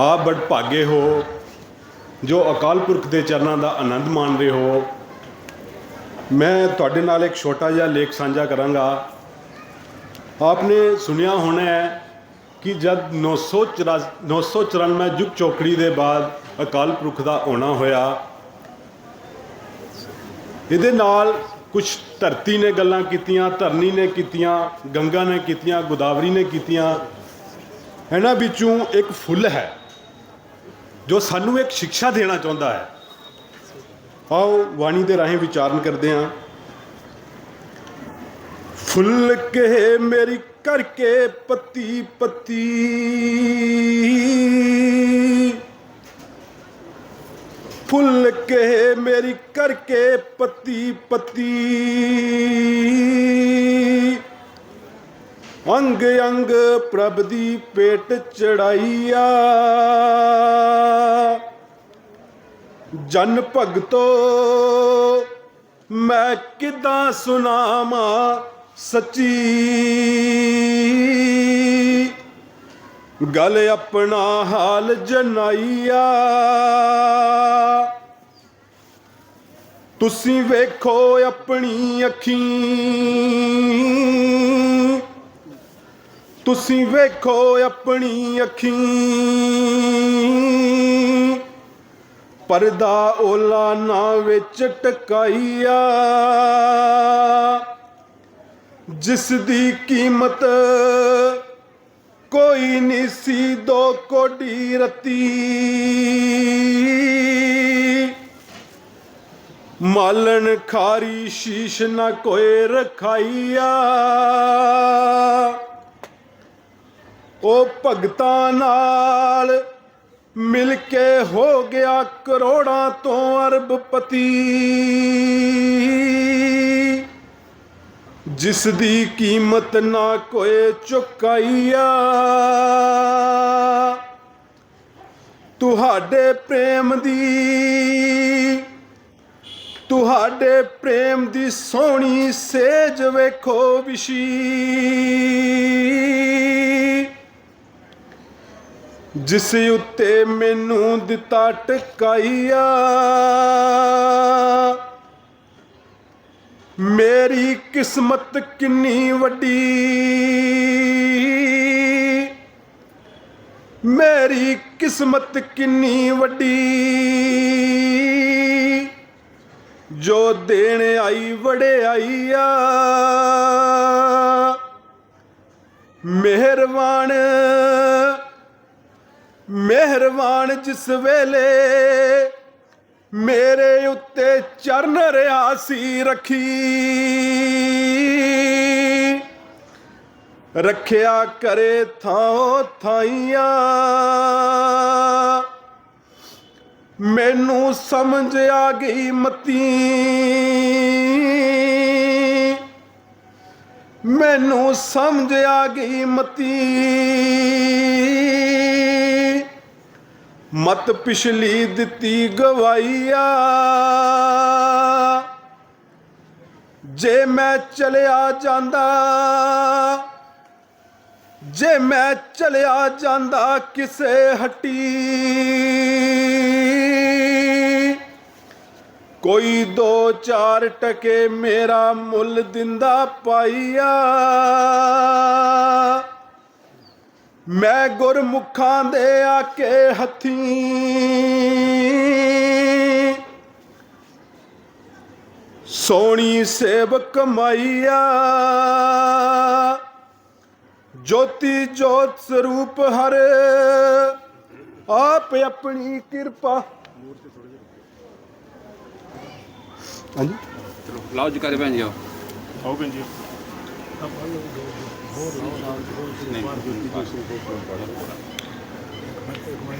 ਆਪ ਬੜ ਭਾਗੇ ਹੋ, ਜੋ ਅਕਾਲ ਪੁਰਖ ਦੇ ਚਰਨਾਂ ਦਾ ਆਨੰਦ ਮਾਣ ਰਹੇ ਹੋ। ਮੈਂ ਤੁਹਾਡੇ ਨਾਲ ਇੱਕ ਛੋਟਾ ਜਿਹਾ ਲੇਖ ਸਾਂਝਾ ਕਰਾਂਗਾ। ਆਪਨੇ ਸੁਣਿਆ ਹੋਣਾ ਹੈ ਕਿ ਜਦ 994 994 ਜੁਗ ਚੌਕੜੀ ਦੇ ਬਾਅਦ ਅਕਾਲ ਪੁਰਖ ਦਾ ਆਉਣਾ ਹੋਇਆ, ਇਹਦੇ ਨਾਲ ਕੁਝ ਧਰਤੀ ਨੇ ਗੱਲਾਂ ਕੀਤੀਆਂ, ਧਰਨੀ ਨੇ ਕੀਤੀਆਂ, ਗੰਗਾ ਨੇ ਕੀਤੀਆਂ, ਗੋਦਾਵਰੀ ਨੇ ਕੀਤੀਆਂ। ਇਹਨਾਂ ਵਿੱਚੋਂ ਇੱਕ ਫੁੱਲ ਹੈ। ਜੋ ਸਾਨੂੰ ਇੱਕ ਸਿੱਖਿਆ ਦੇਣਾ ਚਾਹੁੰਦਾ ਹੈ। ਆਓ ਬਾਣੀ ਦੇ ਰਾਹੀਂ ਵਿਚਾਰਨ ਕਰਦੇ ਹਾਂ। ਫੁੱਲ ਕੇ ਮੇਰੀ ਕਰਕੇ ਪੱਤੀ ਪੱਤੀ। ਫੁੱਲ ਕੇ ਮੇਰੀ ਕਰਕੇ ਪੱਤੀ, ਪਤੀ। ਅੰਗ ਅੰਗ ਪ੍ਰਭ ਦੀ ਪੇਟ ਚੜਾਈਆ। ਜਨ ਭਗਤੋ, ਮੈਂ ਕਿਦਾਂ ਸੁਨਾਵਾਂ ਸੱਚੀ? ਗਲ ਆਪਣਾ ਹਾਲ ਜਨਾਈਆ। ਤੁਸੀਂ ਵੇਖੋ ਆਪਣੀ ਅੱਖੀਂ। ਤੁਸੀਂ ਵੇਖੋ ਆਪਣੀ ਅੱਖੀਂ। ਪਰਦਾ ਓਲਾ ਨਾ ਵਿੱਚ ਟਕਾਈਆ। ਜਿਸ ਦੀ ਕੀਮਤ ਕੋਈ ਨਹੀਂ ਸੀ ਦੋ ਕੋਡੀ ਰਤੀ। ਮਾਲਣ ਖਾਰੀ ਸ਼ੀਸ਼ ਨਾ ਕੋਏ ਰਖਾਈਆ। ਉਹ ਭਗਤਾਂ ਨਾਲ ਮਿਲ ਕੇ ਹੋ ਗਿਆ ਕਰੋੜਾਂ ਤੋਂ ਅਰਬਪਤੀ ਜਿਸ ਦੀ ਕੀਮਤ ਨਾ ਕੋਏ ਚੁਕਾਈਆ। ਤੁਹਾਡੇ ਪ੍ਰੇਮ ਦੀ, ਤੁਹਾਡੇ ਪ੍ਰੇਮ ਦੀ ਸੋਹਣੀ ਸੇਜ ਵੇਖੋ ਵਿਸ਼ੀ। ਜਿਸ ਉੱਤੇ ਮੈਨੂੰ ਦਿੱਤਾ ਟਕਾਈਆ। ਮੇਰੀ ਕਿਸਮਤ ਕਿੰਨੀ ਵੱਡੀ। ਮੇਰੀ ਕਿਸਮਤ ਕਿੰਨੀ ਵੱਡੀ। ਜੋ ਦੇਣ ਆਈ ਵੜਿਆਈਆ ਮਿਹਰਬਾਨ ਮਿਹਰਬਾਨ ਜਿਸ ਵੇਲੇ ਮੇਰੇ ਉੱਤੇ ਚਰਨ ਰਿਆ ਸੀ ਰੱਖੀ। ਰੱਖਿਆ ਕਰੇ ਥਾਂ ਥਾਈਆਂ। ਮੈਨੂੰ ਸਮਝ ਆ ਗਈ ਮਤੀ। ਮੈਨੂੰ ਸਮਝ ਆ ਗਈ ਮਤੀ। ਮਤ ਪਿਛਲੀ ਦਿੱਤੀ ਗਵਾਈਆ ਜੇ ਮੈਂ ਚਲਿਆ ਜਾਂਦਾ, ਜੇ ਮੈਂ ਚਲਿਆ ਜਾਂਦਾ ਕਿਸੇ ਹੱਟੀ, ਕੋਈ ਦੋ ਚਾਰ ਟਕੇ ਮੇਰਾ ਮੁੱਲ ਦਿੰਦਾ ਪਾਈਆ। ਮੈਂ ਗੁਰਮੁਖਾਂ ਦੇ ਆ ਕੇ ਹੱਥੀਂ। ਸੋਹਣੀ ਸੇਵ ਕਮਾਈਆ ਜੋਤੀ ਜੋਤ ਸਰੂਪ ਹਰ ਆਪ ਆਪਣੀ ਕਿਰਪਾ। ਹਾਂਜੀ। ਚਲੋ ਲਾਓ ਜੀ ਕਰੇ ਭੈਣ ਜੀ ਆਓ। ਆਓ ਭੈਣ ਜੀ।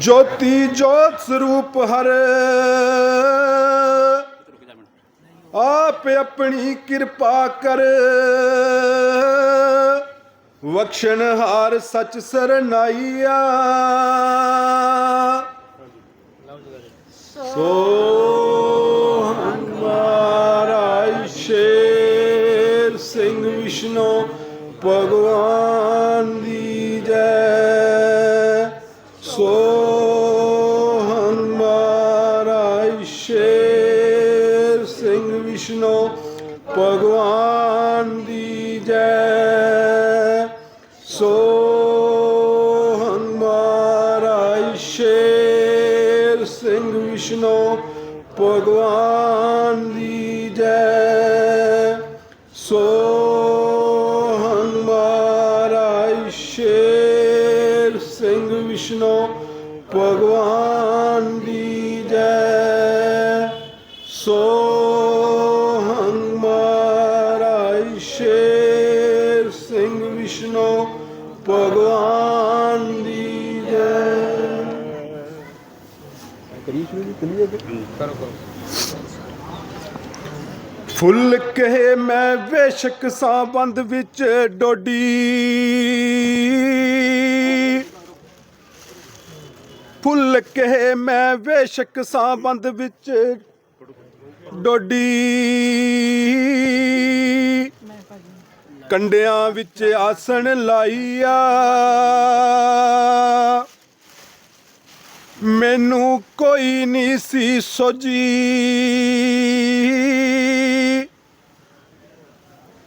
ਜੋਤੀ ਜੋਤ ਸਰੂਪ ਹਰ ਆਪ ਆਪਣੀ ਕਿਰਪਾ ਕਰ। ਵਖਸ਼ਨ ਹਾਰ ਸਚ ਸਰਨਾਈਆ। ਸੋ ਜੈ ਸੋਹਣ ਮਾਰਾਈ ਸ਼ੇਰ ਸਿੰਘ ਵਿਸ਼ਨੋ ਭਗਵਾਨ ਦੀ ਜੈ ਸੋਹਣ ਮਾਰਾਈ ਸ਼ੇਰ ਸਿੰਘ ਵਿਸ਼ਨੋ ਭਗਵਾਨ ਦੀ ਜੈ ਸੋ ਕਰੋ ਕਰੋ। ਫੁੱਲ ਕਹੇ ਮੈਂ ਵੇਸ਼ਕ ਸਾਂ ਬੰਦ ਵਿੱਚ ਡੋਡੀ। ਫੁੱਲ ਕਹੇ ਮੈਂ ਵੇਸ਼ਕ ਸਾਂ ਬੰਦ ਵਿੱਚ ਡੋਡੀ। ਕੰਡਿਆਂ ਵਿੱਚ ਆਸਣ ਲਾਈਆ। ਮੈਨੂੰ ਕੋਈ ਨਹੀਂ ਸੀ ਸੋਜੀ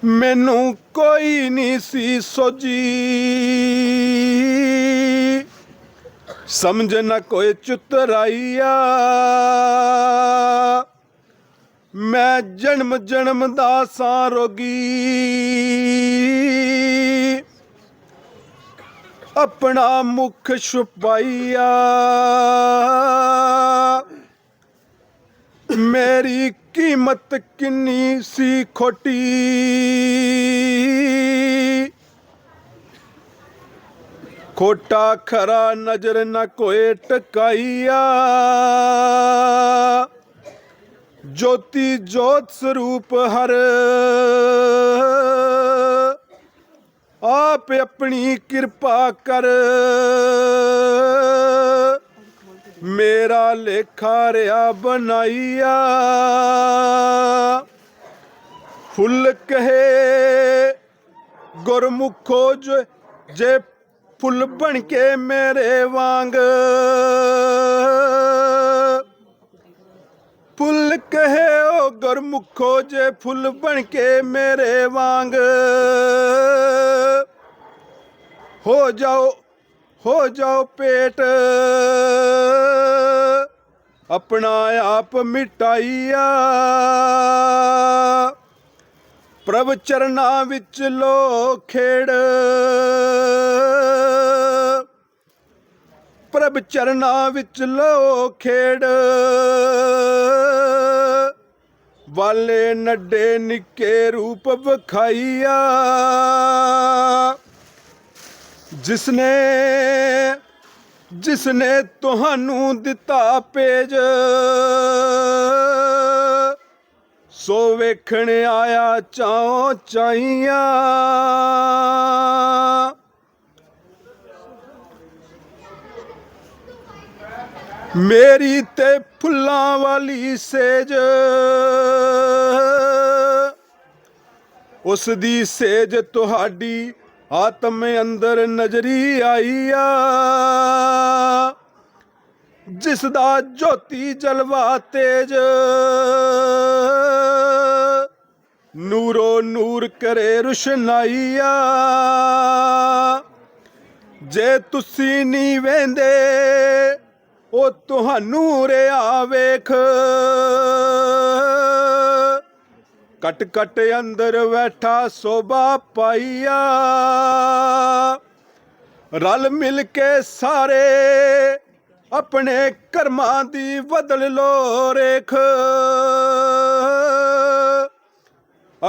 ਮੈਨੂੰ ਕੋਈ ਨਹੀਂ ਸੀ ਸੋਜੀ ਸਮਝ ਨਾ ਕੋਈ ਚੁਤਰਾਈਆ। ਮੈਂ ਜਨਮ ਜਨਮ ਦਾ ਸਾਂ ਰੋਗੀ। ਆਪਣਾ ਮੁਖ ਛੁਪਾਈਆ। ਮੇਰੀ ਕੀਮਤ ਕਿੰਨੀ ਸੀ ਖੋਟੀ। ਖੋਟਾ ਖਰਾ ਨਜ਼ਰ ਨਾ ਕੋਏ ਟਕਾਈਆ। ਜੋਤੀ ਜੋਤ ਸਰੂਪ ਹਰ ਆਪ ਆਪਣੀ ਕਿਰਪਾ ਕਰ। ਮੇਰਾ ਲੇਖਾ ਰਿਆ ਬਣਾਈਆ। ਫੁੱਲ ਕਹੇ, ਗੁਰਮੁਖੋ ਜੋ- ਜੇ ਫੁੱਲ ਬਣ ਕੇ ਮੇਰੇ ਵਾਂਗ। ਫੁੱਲ ਕਹੇ, ਓ ਗੁਰਮੁਖੋ ਜੇ ਫੁੱਲ ਬਣ ਕੇ ਮੇਰੇ ਵਾਂਗ। ਹੋ ਜਾਓ ਹੋ ਜਾਓ ਪੇਟ। ਆਪਣਾ ਆਪ ਮਿਟਾਈਆ। ਪ੍ਰਭ ਚਰਨਾਂ ਵਿੱਚ ਲੋ ਖੇੜ। ਪ੍ਰਭ ਚਰਨਾਂ ਵਿੱਚ ਲੋ ਖੇੜ। ਵਾਲੇ ਨੱਡੇ ਨਿੱਕੇ ਰੂਪ ਵਿਖਾਈਆ। ਜਿਸਨੇ ਜਿਸਨੇ ਤੁਹਾਨੂੰ ਦਿੱਤਾ ਪੇਜ ਸੋ ਵੇਖਣ ਆਇਆ ਚਾਉ ਚਾਈਆਂ ਮੇਰੀ ਤੇ ਫੁੱਲਾਂ ਵਾਲੀ ਸੇਜ ਉਸ ਦੀ ਸੇਜ ਤੁਹਾਡੀ ਆਤਮ ਅੰਦਰ ਨਜ਼ਰੀ ਆਈਆ ਜਿਸ ਦਾ ਜੋਤੀ ਜਲਵਾ ਤੇਜ। ਨੂਰੋ ਨੂਰ ਕਰੇ ਰੁਸ਼ਨਾਈਆ ਜੇ ਤੁਸੀਂ ਨਹੀਂ ਵੇਂਦੇ, ਉਹ ਤੁਹਾਨੂੰ ਰਿਆ ਵੇਖ। ਕਟ ਕਟ ਅੰਦਰ ਬੈਠਾ ਸੋਭਾ ਪਾਈਆ। ਰਲ ਮਿਲ ਕੇ ਸਾਰੇ ਆਪਣੇ ਕਰਮਾਂ ਦੀ ਬਦਲ ਲੋ ਰੇਖ।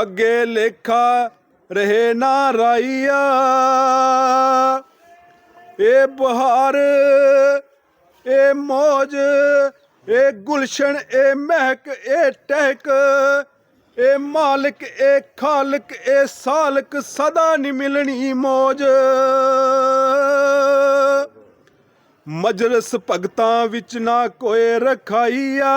ਅੱਗੇ ਲੇਖਾ ਰਹੇ ਨਾ ਰਾਈਆ। ਇਹ ਬਹਾਰ ਇਹ ਮੌਜ ਇਹ ਗੁਲਸ਼ਨ ਇਹ ਮਹਿਕ ਇਹ ਟਹਿਕ। ਇਹ ਮਾਲਕ ਇਹ ਖਾਲਕ ਇਹ ਸਾਲਕ, ਸਦਾ ਨਹੀਂ ਮਿਲਣੀ ਮੌਜ। ਮਜਲਸ ਭਗਤਾਂ ਵਿੱਚ ਨਾ ਕੋਈ ਰਖਾਈਆ।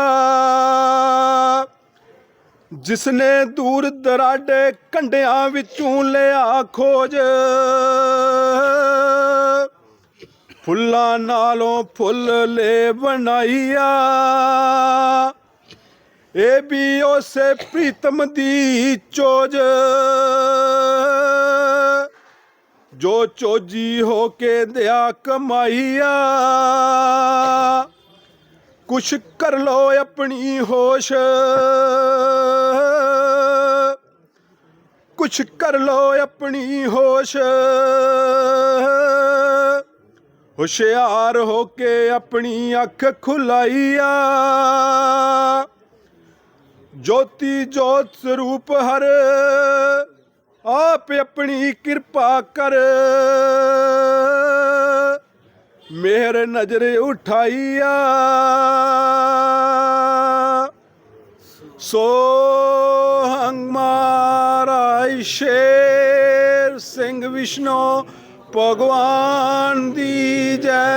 ਜਿਸਨੇ ਦੂਰ ਦਰਾਡੇ ਕੰਡਿਆਂ ਵਿੱਚੋਂ ਲਿਆ ਖੋਜ। ਫੁੱਲਾਂ ਨਾਲੋਂ ਫੁੱਲ ਲੈ ਬਣਾਈਆ। ਇਹ ਵੀ ਉਸੇ ਪ੍ਰੀਤਮ ਦੀ ਚੋਜ। ਜੋ ਚੋਜੀ ਹੋ ਕੇ ਦਿਆ ਕਮਾਈਆ, ਕੁਛ ਕਰ ਲੋ ਆਪਣੀ ਹੋਸ਼। ਕੁਛ ਕਰ ਲੋ ਆਪਣੀ ਹੋਸ਼। ਹੁਸ਼ਿਆਰ ਹੋ ਕੇ ਆਪਣੀ ਅੱਖ ਖੁਲਾਈਆ। ਜੋਤੀ ਜੋਤ ਸਰੂਪ ਹਰ, ਆਪ ਆਪਣੀ ਕਿਰਪਾ ਕਰ। ਮਿਹਰ ਨਜ਼ਰ ਉਠਾਈਆ। ਸੋ ਹੰਗਮਾਰਾ ਸ਼ੇਰ ਸਿੰਘ ਵਿਸ਼ਨੋ, ਭਗਵਾਨ ਦੀ ਜੈ।